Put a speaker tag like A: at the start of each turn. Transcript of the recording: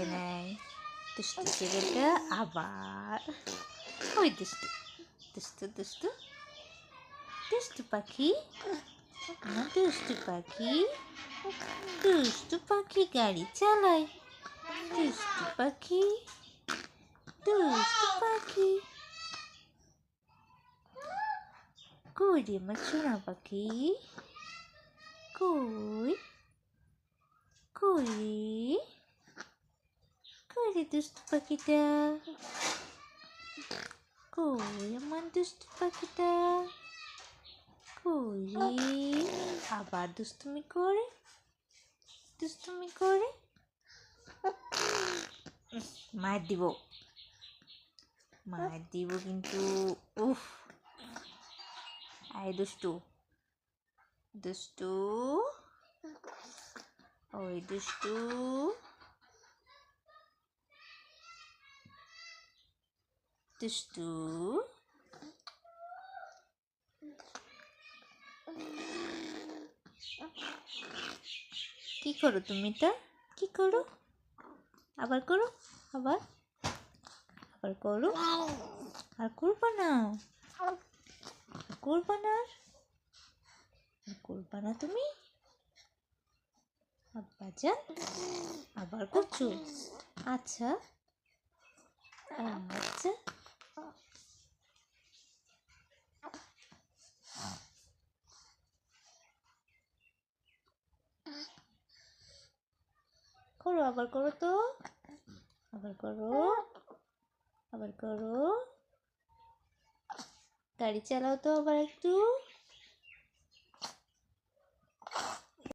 A: দেখে নেয় দুষ্টু ছেলেটা আবার। ওই দুষ্টু। দুষ্টু দুষ্টু। দুষ্টু পাখি? দুষ্টু পাখি? দুষ্টু পাখি গাড়ি চালায়। দুষ্টু পাখি। দুষ্টু পাখি। কই আমার সোনা পাখি। কই? কই রে কই রে দুষ্টু পাখিটা কই আমার দুষ্টু পাখিটা কই রে আবার দুষ্টুমি করে দুষ্টুমি করে উফ, মার দিব মার দিব কিন্তু উফ আয় দুষ্টু দুষ্টু ওই দুষ্টু দুষ্টু কি করো তুমি তা কি করো আবার করো আবার আবার করো আর করব না করব না আর করবা না তুমি যান আবার করছ আচ্ছা আচ্ছা করো আবার করো তো। আবার করো। আবার করো। গাড়ি চালাও তো আবার একটু।